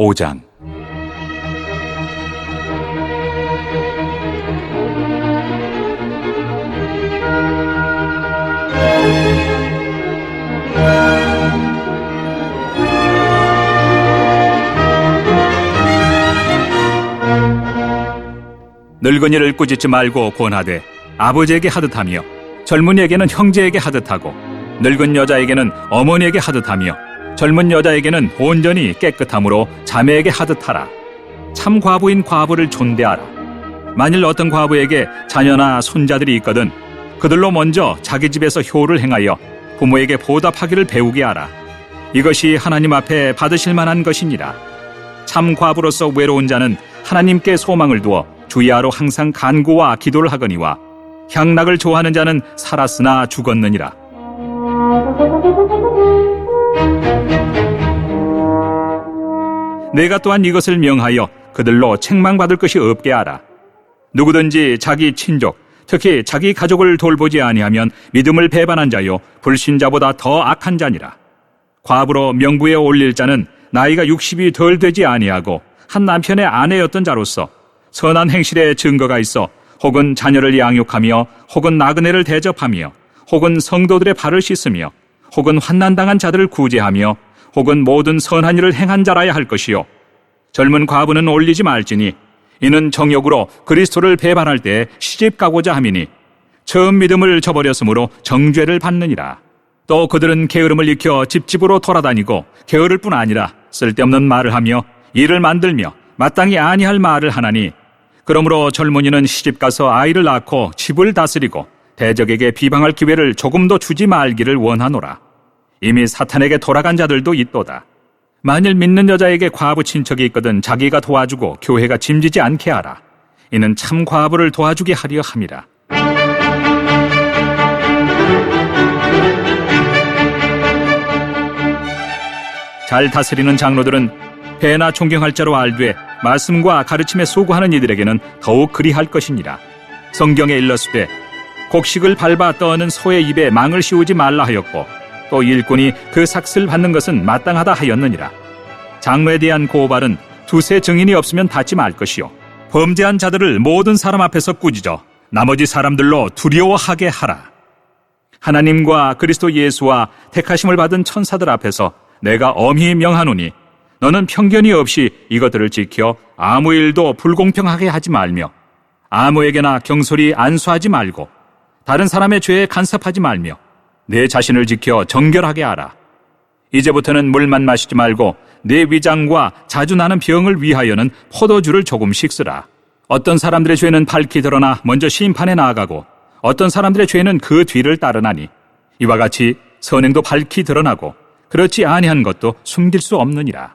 5장 늙은이를 꾸짖지 말고 권하되 아버지에게 하듯하며 젊은이에게는 형제에게 하듯하고 늙은 여자에게는 어머니에게 하듯하며 젊은 여자에게는 온전히 깨끗함으로 자매에게 하듯하라. 참 과부인 과부를 존대하라. 만일 어떤 과부에게 자녀나 손자들이 있거든 그들로 먼저 자기 집에서 효를 행하여 부모에게 보답하기를 배우게 하라. 이것이 하나님 앞에 받으실 만한 것이니라. 참 과부로서 외로운 자는 하나님께 소망을 두어 주야로 항상 간구와 기도를 하거니와 향락을 좋아하는 자는 살았으나 죽었느니라. 내가 또한 이것을 명하여 그들로 책망받을 것이 없게 하라. 누구든지 자기 친족, 특히 자기 가족을 돌보지 아니하면 믿음을 배반한 자요 불신자보다 더 악한 자니라. 과부로 명부에 올릴 자는 나이가 60이 덜 되지 아니하고 한 남편의 아내였던 자로서 선한 행실에 증거가 있어 혹은 자녀를 양육하며 혹은 나그네를 대접하며 혹은 성도들의 발을 씻으며 혹은 환난당한 자들을 구제하며 혹은 모든 선한 일을 행한 자라야 할 것이요. 젊은 과부는 올리지 말지니 이는 정욕으로 그리스도를 배반할 때 시집 가고자 함이니 처음 믿음을 저버렸으므로 정죄를 받느니라. 또 그들은 게으름을 익혀 집집으로 돌아다니고 게으를 뿐 아니라 쓸데없는 말을 하며 일을 만들며 마땅히 아니할 말을 하나니 그러므로 젊은이는 시집 가서 아이를 낳고 집을 다스리고 대적에게 비방할 기회를 조금도 주지 말기를 원하노라. 이미 사탄에게 돌아간 자들도 있도다. 만일 믿는 여자에게 과부 친척이 있거든 자기가 도와주고 교회가 짐지지 않게 하라. 이는 참 과부를 도와주게 하려 함이라. 잘 다스리는 장로들은 배나 존경할 자로 알되 말씀과 가르침에 소구하는 이들에게는 더욱 그리할 것이니라. 성경에 일렀으되 곡식을 밟아 떠는 소의 입에 망을 씌우지 말라 하였고 또 일꾼이 그 삭슬 받는 것은 마땅하다 하였느니라. 장로에 대한 고발은 두세 증인이 없으면 받지 말 것이요. 범죄한 자들을 모든 사람 앞에서 꾸짖어 나머지 사람들로 두려워하게 하라. 하나님과 그리스도 예수와 택하심을 받은 천사들 앞에서 내가 엄히 명하노니 너는 편견이 없이 이것들을 지켜 아무 일도 불공평하게 하지 말며 아무에게나 경솔히 안수하지 말고 다른 사람의 죄에 간섭하지 말며 내 자신을 지켜 정결하게 하라. 이제부터는 물만 마시지 말고 내 위장과 자주 나는 병을 위하여는 포도주를 조금씩 쓰라. 어떤 사람들의 죄는 밝히 드러나 먼저 심판에 나아가고 어떤 사람들의 죄는 그 뒤를 따르나니 이와 같이 선행도 밝히 드러나고 그렇지 아니한 것도 숨길 수 없느니라.